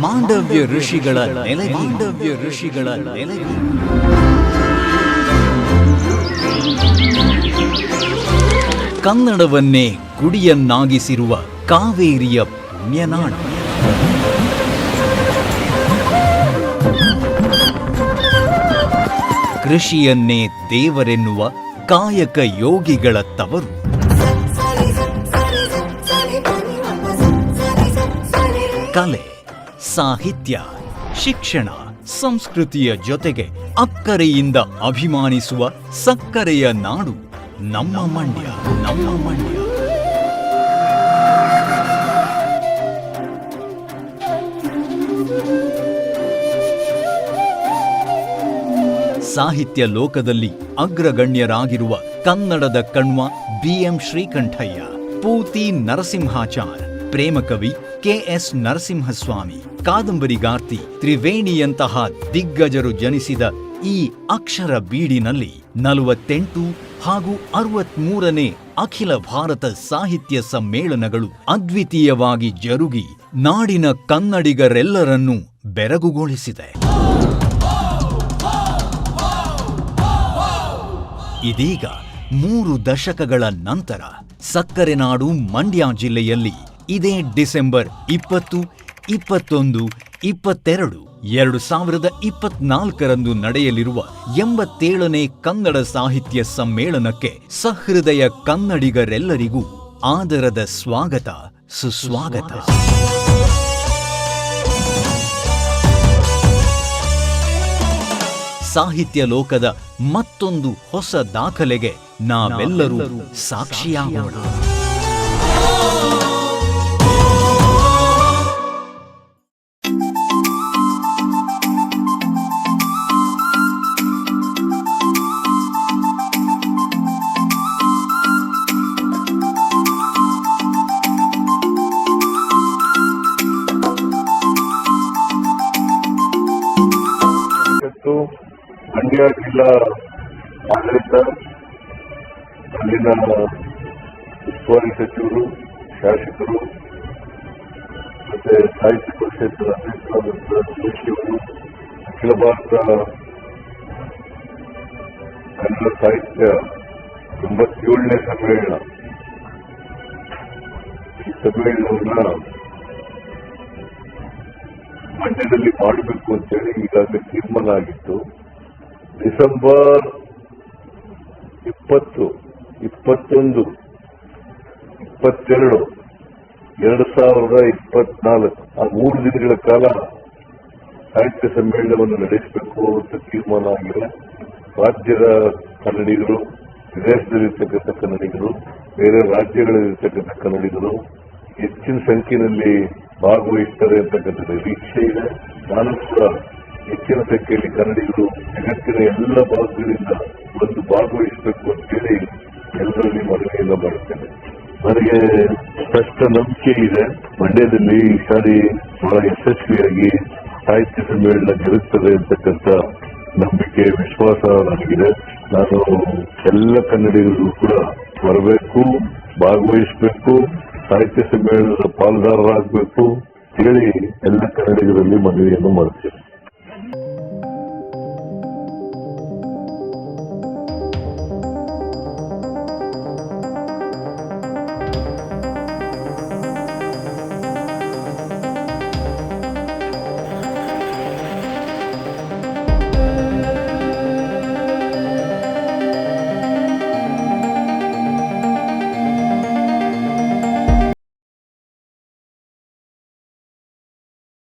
ಮಾಂಡವ್ಯ ಋಷಿಗಳ ನೆಲೆ ಮಾಂಡವ್ಯ ಋಷಿಗಳ ನೆಲೆ. ಕನ್ನಡವನ್ನೇ ಗುಡಿಯನ್ನಾಗಿಸಿರುವ ಕಾವೇರಿಯ ಪುಣ್ಯನಾಡು ಕೃಷಿಯನ್ನೇ ದೇವರೆನ್ನುವ ಕಾಯಕ ಯೋಗಿಗಳ ತವರು. ಕಲೆ, ಸಾಹಿತ್ಯ, ಶಿಕ್ಷಣ, ಸಂಸ್ಕೃತಿಯ ಜೊತೆಗೆ ಅಕ್ಕರೆಯಿಂದ ಅಭಿಮಾನಿಸುವ ಸಕ್ಕರೆಯ ನಾಡು ನಮ್ಮ ಮಂಡ್ಯ ನಮ್ಮ ಮಂಡ್ಯ. ಸಾಹಿತ್ಯ ಲೋಕದಲ್ಲಿ ಅಗ್ರಗಣ್ಯರಾಗಿರುವ ಕನ್ನಡದ ಕಣ್ವ ಬಿಎಂ ಶ್ರೀಕಂಠಯ್ಯ, ಪೂತಿ ನರಸಿಂಹಾಚಾರ್. ಪ್ರೇಮಕವಿ ಕೆಎಸ್ ನರಸಿಂಹಸ್ವಾಮಿ ಕಾದಂಬರಿಗಾರ್ತಿ ತ್ರಿವೇಣಿಯಂತಹ ದಿಗ್ಗಜರು ಜನಿಸಿದ ಈ ಅಕ್ಷರ ಬೀಡಿನಲ್ಲಿ ನಲವತ್ತೆಂಟು ಹಾಗೂ ಅರವತ್ಮೂರನೇ ಅಖಿಲ ಭಾರತ ಸಾಹಿತ್ಯ ಸಮ್ಮೇಳನಗಳು ಅದ್ವಿತೀಯವಾಗಿ ಜರುಗಿ ನಾಡಿನ ಕನ್ನಡಿಗರೆಲ್ಲರನ್ನೂ ಬೆರಗುಗೊಳಿಸಿದೆ. ಇದೀಗ ಮೂರು ದಶಕಗಳ ನಂತರ ಸಕ್ಕರೆ ನಾಡು ಮಂಡ್ಯ ಜಿಲ್ಲೆಯಲ್ಲಿ ಇದೇ ಡಿಸೆಂಬರ್ ಇಪ್ಪತ್ತು ಇಪ್ಪತ್ತೊಂದು ಇಪ್ಪತ್ತೆರಡು ಎರಡು ಸಾವಿರದ ಇಪ್ಪತ್ನಾಲ್ಕರಂದು ನಡೆಯಲಿರುವ ಎಂಬತ್ತೇಳನೇ ಕನ್ನಡ ಸಾಹಿತ್ಯ ಸಮ್ಮೇಳನಕ್ಕೆ ಸಹೃದಯ ಕನ್ನಡಿಗರೆಲ್ಲರಿಗೂ ಆದರದ ಸ್ವಾಗತ ಸುಸ್ವಾಗತ. ಸಾಹಿತ್ಯ ಲೋಕದ ಮತ್ತೊಂದು ಹೊಸ ದಾಖಲೆಗೆ ನಾವೆಲ್ಲರೂ ಸಾಕ್ಷಿಯಾಗೋಣ. ಇವತ್ತು ಮಂಡ್ಯ ಜಿಲ್ಲಾ ಆಡಳಿತ, ಅಲ್ಲಿನ ಉಸ್ತುವಾರಿ ಸಚಿವರು, ಶಾಸಕರು ಮತ್ತೆ ಸಾಹಿತ್ಯ ಪರಿಷತ್ ಅಧ್ಯಕ್ಷರಾದಂತಹ ಜೋಶಿಯವರು ಅಖಿಲ ಭಾರತ ಕನ್ನಡ ಸಾಹಿತ್ಯ ಎಂಬತ್ತೇಳನೇ ಸಮ್ಮೇಳನ. ಈ ಸಮ್ಮೇಳನವನ್ನ ಮಂಡ್ಯದಲ್ಲಿ ಮಾಡಬೇಕು ಅಂತೇಳಿ ಈಗಾಗಲೇ ತೀರ್ಮಾನ ಆಗಿತ್ತು. ಡಿಸೆಂಬರ್ ಇಪ್ಪತ್ತು, ಇಪ್ಪತ್ತೊಂದು, ಇಪ್ಪತ್ತೆರಡು, ಎರಡು ಸಾವಿರದ ಇಪ್ಪತ್ನಾಲ್ಕು, ಆ ಮೂರು ದಿನಗಳ ಕಾಲ ಸಾಹಿತ್ಯ ಸಮ್ಮೇಳನವನ್ನು ನಡೆಸಬೇಕು ಅಂತ ತೀರ್ಮಾನ ಆಗಿದೆ. ರಾಜ್ಯದ ಕನ್ನಡಿಗರು, ವಿದೇಶದಲ್ಲಿರ್ತಕ್ಕಂಥ ಕನ್ನಡಿಗರು, ಬೇರೆ ರಾಜ್ಯಗಳಲ್ಲಿರ್ತಕ್ಕಂಥ ಕನ್ನಡಿಗರು, ಹೆಚ್ಚಿನ ಸಂಖ್ಯೆಯಲ್ಲಿ ಭಾಗವಹಿಸ್ತಾರೆ ಅಂತಕ್ಕಂಥ ನಿರೀಕ್ಷೆ ಇದೆ. ನಾನು ಕೂಡ ಹೆಚ್ಚಿನ ಸಂಖ್ಯೆಯಲ್ಲಿ ಕನ್ನಡಿಗರು ಜಗತ್ತಿನ ಎಲ್ಲ ಭಾಗಗಳಿಂದ ಒಂದು ಭಾಗವಹಿಸಬೇಕು ಅಂತೇಳಿ ಎಲ್ಲರಲ್ಲಿ ಮನವಿಯನ್ನ ಮಾಡುತ್ತೇನೆ. ನನಗೆ ಸ್ಪಷ್ಟ ನಂಬಿಕೆ ಇದೆ. ಮಂಡ್ಯದಲ್ಲಿ ಈ ಸಾರಿ ಬಹಳ ಯಶಸ್ವಿಯಾಗಿ ಸಾಹಿತ್ಯ ಸಮ್ಮೇಳನ ಜರುಗುತ್ತದೆ ಅಂತಕ್ಕಂಥ ನಂಬಿಕೆ, ವಿಶ್ವಾಸ ನನಗಿದೆ. ನಾನು ಎಲ್ಲ ಕನ್ನಡಿಗರು ಕೂಡ ಬರಬೇಕು, ಭಾಗವಹಿಸಬೇಕು. ಸಾಹಿತ್ಯ ಸಮ್ಮೇಳನದ ಪಾಲುದಾರರಾಗಬೇಕು ಹೇಳಿ ಎಲ್ಲ ಕನ್ನಡಿಗರಲ್ಲಿ ಮನವಿಯನ್ನು ಮಾಡುತ್ತೇನೆ